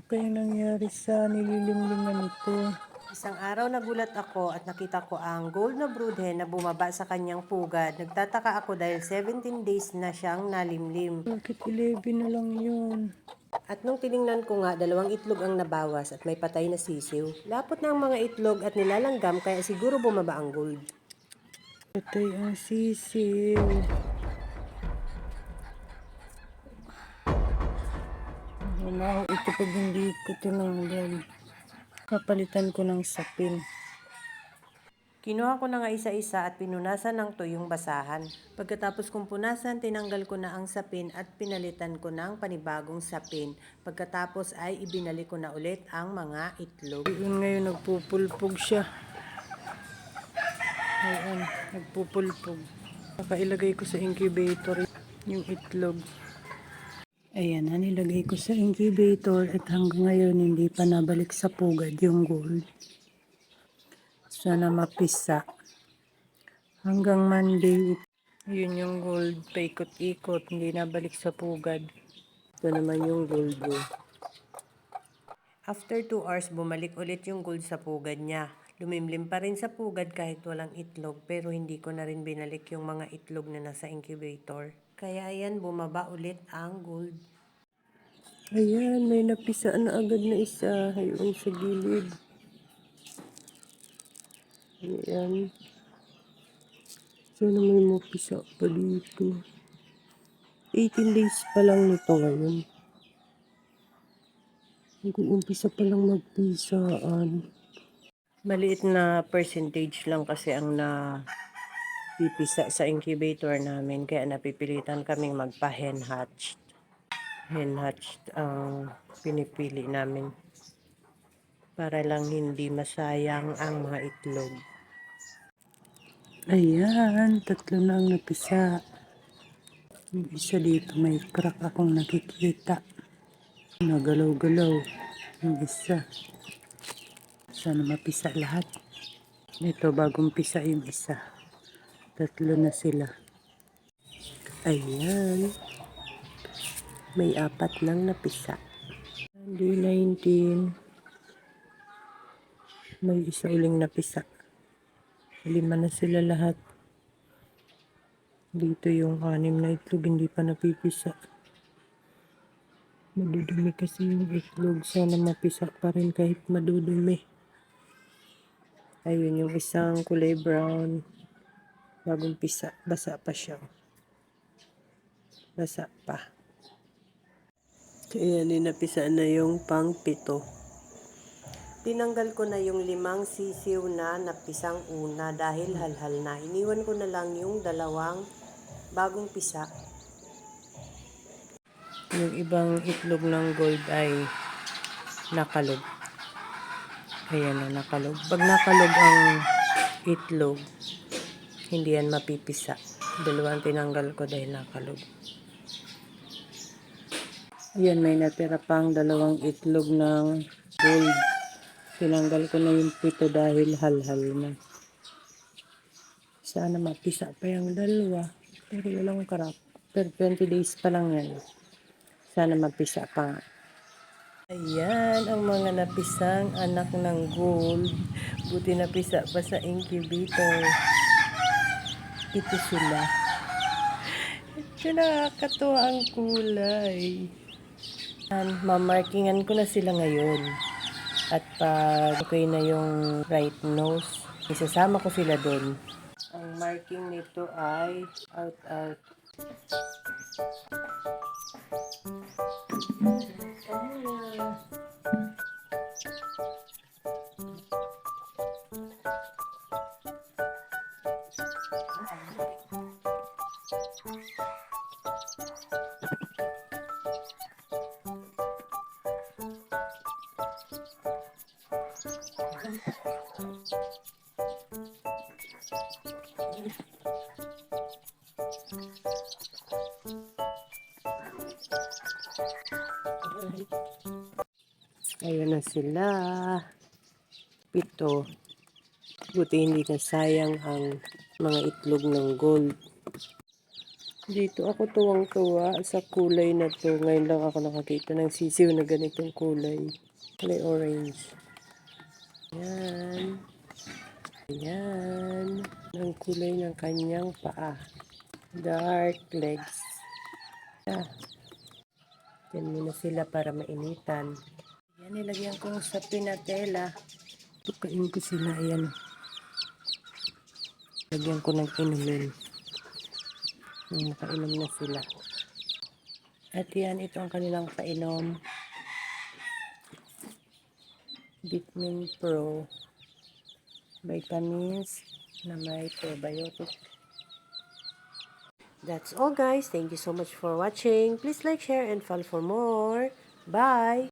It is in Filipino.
Ano kaya nangyari sa nililimlingan ito? Isang araw nagulat ako at nakita ko ang gold na broodhen na bumaba sa kanyang pugad. Nagtataka ako dahil 17 days na siyang nalimlim. Bakit 11 na lang yun? At nung tiningnan ko nga, dalawang itlog ang nabawas at may patay na sisiw. Lapot na ang mga itlog at nilalanggam kaya siguro bumaba ang gold. Patay ang sisiw. Ako ito pag hindi ko tinanggal. Kapalitan ko ng sapin. Kinuha ko na nga isa-isa at pinunasan ng tuyong basahan. Pagkatapos kong punasan, tinanggal ko na ang sapin at pinalitan ko ng panibagong sapin. Pagkatapos ay ibinalik ko na ulit ang mga itlog. Yun ngayon nagpupulpog siya. Ayan, nagpupulpog. Nakailagay ko sa incubator yung itlog. Ayan nilagay ko sa incubator at hanggang ngayon hindi pa nabalik sa pugad yung gold. Sana mapisa. Hanggang Monday, yun yung gold, paikot-ikot, hindi nabalik sa pugad. Ito naman yung gold mo. After 2 hours, bumalik ulit yung gold sa pugad niya. Lumimlim pa rin sa pugad kahit walang itlog pero hindi ko na rin binalik yung mga itlog na nasa incubator. Kaya ayan, bumaba ulit ang gold. Ayan, may napisa na agad na isa. Ayun sa gilid. Ayan. Sana may mapisa pa dito. 18 days pa lang nito ngayon. Nag-uumpisa pa lang magpisaan. Maliit na percentage lang kasi ang na pipisa sa incubator namin kaya napipilitan kaming magpa-hen hatched. Hen hatched ang pinipili namin para lang hindi masayang ang mga itlog. Ayan, tatlo na ang napisa. Yung isa dito may crack akong nakikita. Nagalaw-galaw. Yung isa. Sana mapisa lahat. Ito, bagong pisa yung isa. Tatlo na sila. Ayan. May apat nang napisa. Day 19. May isa uling napisa. Lima na sila lahat. Dito yung anim na itlog, hindi pa napipisa. Madudumi kasi yung itlog. Sana mapisa pa rin kahit madudumi. Ayun yung isang kulay brown. Bagong pisa. Basa pa siya. Basa pa. Kaya ninapisa na yung pang pito. Tinanggal ko na yung limang sisiw na napisang una dahil halhal na. Iniwan ko na lang yung dalawang bagong pisa. Yung ibang itlog ng gold ay nakalog. Ayan na nakalog. Pag nakalog ang itlog, hindi yan mapipisa. Dalawang tinanggal ko dahil nakalog. Yan, may natira pang dalawang itlog ng gold. Tinanggal ko na yung pito dahil halhal na. Sana mapisa pa yung dalawa. Pero walang karap. Pero 20 days pa lang yan. Sana mapisa pa nga. Ayan, ang mga napisang anak ng gold. Buti napisa pa sa incubator. Ito sila. Ito nakakatuwa ang kulay. Yan, mamarkingan ko na sila ngayon. At pag okay na yung right nose, isasama ko sila doon. Ang marking nito ay out out. Ayun na sila. Pito. Buti hindi na sayang ang mga itlog ng gold. Dito ako tuwang-tuwa sa kulay na to. Ngayon lang ako nakakita ng sisiw na ganitong kulay. Kulay orange. Ayan. Ayan. Ang kulay ng kanyang paa. Dark legs. Ah. Yan muna sila para mainitan. Yan, nilagyan ko sa pinatela. Tukain ko sila. Ayan. Lagyan ko ng inumin. Nakainom na sila. At yan, ito ang kanilang painom. Vitamin Pro. Vitamins na may probiotic. That's all guys. Thank you so much for watching. Please like, share, and follow for more. Bye!